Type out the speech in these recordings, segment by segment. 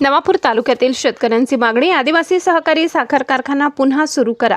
नवापूर तालुक्यातील शेतकऱ्यांची मागणी आदिवासी सहकारी साखर कारखाना पुन्हा सुरू करा.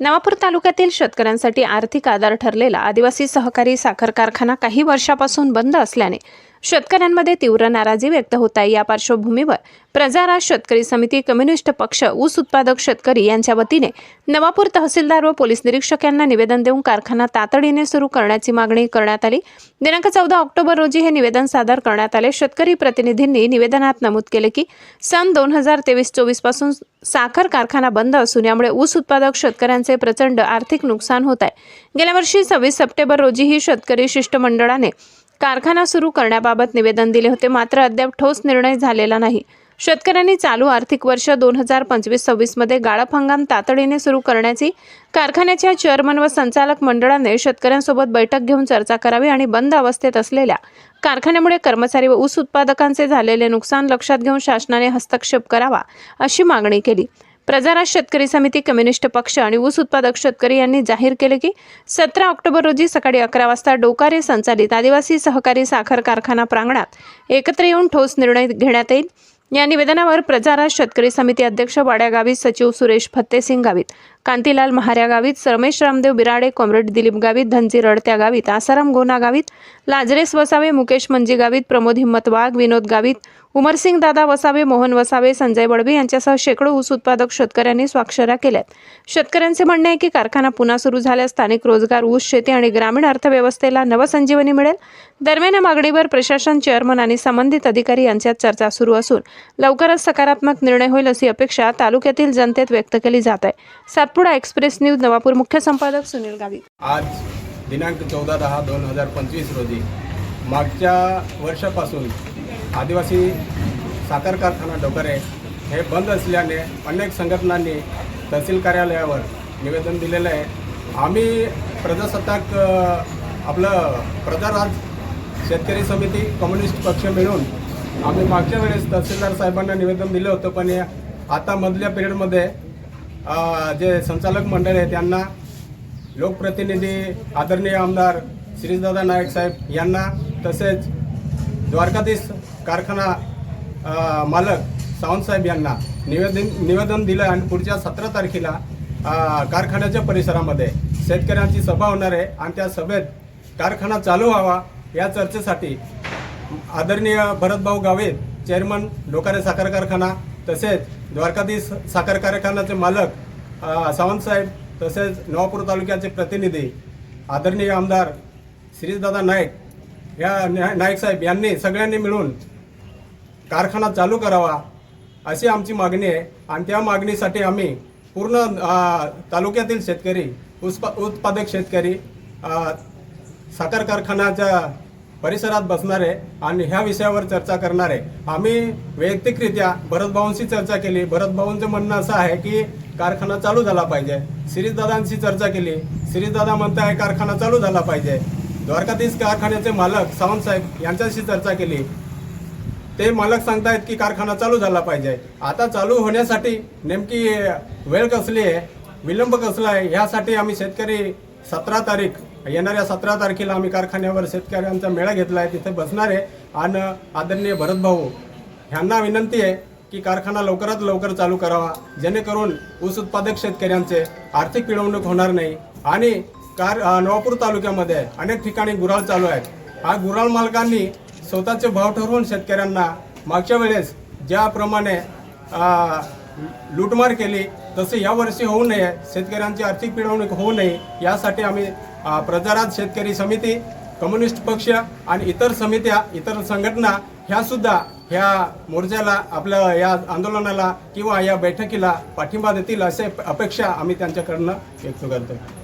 नवापूर तालुक्यातील शेतकऱ्यांसाठी आर्थिक आधार ठरलेला आदिवासी सहकारी साखर कारखाना काही वर्षापासून बंद असल्याने शेतकऱ्यांमध्ये तीव्र नाराजी व्यक्त होत आहे. या पार्श्वभूमीवर प्रजारा शेतकरी समिती कम्युनिस्ट पक्ष ऊस उत्पादक शेतकरी यांच्या वतीने नवापूर तहसीलदार व पोलीस निरीक्षक यांना निवेदन देऊन कारखाना तातडीने सुरू करण्याची मागणी करण्यात आली. दिनांक चौदा ऑक्टोबर रोजी हे निवेदन सादर करण्यात आले. शेतकरी प्रतिनिधींनी निवेदनात नमूद केले की सन दोन हजार तेवीस चोवीसपासून साखर कारखाना बंद असून यामुळे ऊस उत्पादक शेतकऱ्यांचे प्रचंड आर्थिक नुकसान होत आहे. गेल्या वर्षी सव्वीस सप्टेंबर रोजीही शेतकरी शिष्टमंडळाने कारखाना सुरू करण्याबाबत निवेदन दिले होते. मात्र अद्याप ठोस निर्णय झालेला नाही. शेतकऱ्यांनी चालू आर्थिक वर्ष दोन हजार पंचवीस सव्वीसमध्ये गाळप हंगाम तातडीने सुरू करण्याची कारखान्याच्या चेअरमन व संचालक मंडळाने शेतकऱ्यांसोबत बैठक घेऊन चर्चा करावी आणि बंद अवस्थेत असलेल्या कारखान्यामुळे कर्मचारी व ऊस उत्पादकांचे झालेले नुकसान लक्षात घेऊन शासनाने हस्तक्षेप करावा अशी मागणी केली. प्रजाराज शेतकरी समिती कम्युनिस्ट पक्ष आणि ऊस उत्पादक शेतकरी यांनी जाहीर केले की सतरा ऑक्टोबर रोजी सकाळी अकरा वाजता डोकारे संचालित आदिवासी सहकारी साखर कारखाना प्रांगणात एकत्र येऊन ठोस निर्णय घेण्यात येईल. या निवेदनावर प्रजाराज शेतकरी समिती अध्यक्ष वाड्यागावी सचिव सुरेश फत्तेसिंग गावित कांतीलाल महाऱ्या गावित रमेश रामदेव बिराडे कॉम्रेड दिलीप गावित धनजी रडत्या गावित आसाराम गोना गावित लाजरेस वसावे मुकेश मंजी गावित प्रमोद हिम्मत वाघ विनोद गावित उमरसिंग दादा वसावे मोहन वसावे संजय बडवे यांच्यासह शेकडो ऊस उत्पादक शेतकऱ्यांनी स्वाक्षऱ्या केल्यात. शेतकऱ्यांचे म्हणणे आहे की कारखाना पुन्हा सुरू झाल्यास स्थानिक रोजगार ऊस शेती आणि ग्रामीण अर्थव्यवस्थेला नवसंजीवनी मिळेल. दरम्यान या मागणीवर प्रशासन चेअरमन आणि संबंधित अधिकारी यांच्यात चर्चा सुरू असून लवकरच सकारात्मक निर्णय होईल अशी अपेक्षा तालुक्यातील जनतेत व्यक्त केली जात आहे. Satpuda express news Navapur. मुख्य संपादक सुनील गावित आज दिनांक चौदा दहा दोन हजार पंचवीस रोजी मागच्या वर्षापासून आदिवासी साखर कारखाना डोकरे हे बंद असल्याने अनेक संघटनांनी तहसील कार्यालयावर निवेदन दिलेलं आहे. आम्ही प्रजासत्ताक आपलं प्रजाराज शेतकरी समिती कम्युनिस्ट पक्ष मिळून आम्ही मागच्या वेळेस तहसीलदार साहेबांना निवेदन दिलं होतं पण आता मधल्या पिरियडमध्ये जे संचालक मंडळ आहे त्यांना लोकप्रतिनिधी आदरणीय आमदार श्रीदादा नाईक साहेब यांना तसेच द्वारकाधीश कारखाना मालक सावंतसाहेब यांना निवेदन निवेदन दिलं आणि पुढच्या सतरा तारखेला कारखान्याच्या परिसरामध्ये शेतकऱ्यांची सभा होणार आहे आणि त्या सभेत कारखाना चालू व्हावा या चर्चेसाठी आदरणीय भरतभाऊ गावे चेअरमन लोकारे साखर कारखाना तसेच द्वारकाधीश साखर कारखान्याचे मालक सावंतसाहेब तसेच नवापूर तालुक्याचे प्रतिनिधी आदरणीय आमदार श्रीदादा नाईक या नाईक साहेब यांनी सगळ्यांनी मिळून कारखाना चालू करावा अशी आमची मागणी आहे. आणि त्या मागणीसाठी आम्ही पूर्ण तालुक्यातील शेतकरी उत्पा उत्पादक शेतकरी साखर कारखान्याच्या परिसरात बसणार आहे आणि ह्या विषयावर चर्चा करणार. आहे आम्ही वैयक्तिकरित्या भरतभाऊंशी चर्चा केली. भरतभाऊंचं म्हणणं असं आहे की कारखाना चालू झाला पाहिजे. सिरीजदादांशी चर्चा केली. सिरीजदादा म्हणता आहे कारखाना चालू झाला पाहिजे. द्वारकाधीश कारखान्याचे मालक सावंतसाहेब यांच्याशी चर्चा केली. ते मालक सांगतायत की कारखाना चालू झाला पाहिजे. आता चालू होण्यासाठी नेमकी वेळ कसली आहे? विलंब कसला आहे? ह्यासाठी आम्ही शेतकरी सतरा तारीख येणाऱ्या सतरा तारखेला आम्ही कारखान्यावर शेतकऱ्यांचा मेळा घेतला आहे तिथे बसणार आहे. आणि आदरणीय भरतभाऊ ह्यांना विनंती आहे की कारखाना लवकरात लवकर चालू करावा. जेणेकरून ऊस उत्पादक शेतकऱ्यांचे आर्थिक पिळवणूक होणार नाही. आणि कार नवापूर तालुक्यामध्ये अनेक ठिकाणी गुराळ चालू आहेत. हा गुराळ मालकांनी स्वतःचे भाव ठरवून शेतकऱ्यांना मागच्या वेळेस ज्याप्रमाणे लूटमार केली तसे यावर्षी होऊ नये. शेतकऱ्यांची आर्थिक पिळवणूक होऊ नये. यासाठी आम्ही प्रजाराज शेतकरी समिती कम्युनिस्ट पक्ष आणि इतर समित्या इतर संघटना ह्या सुद्धा ह्या मोर्चाला आपल्या या आंदोलनाला किंवा या बैठकीला पाठिंबा देतील असे अपेक्षा आम्ही त्यांच्याकडनं व्यक्त करतो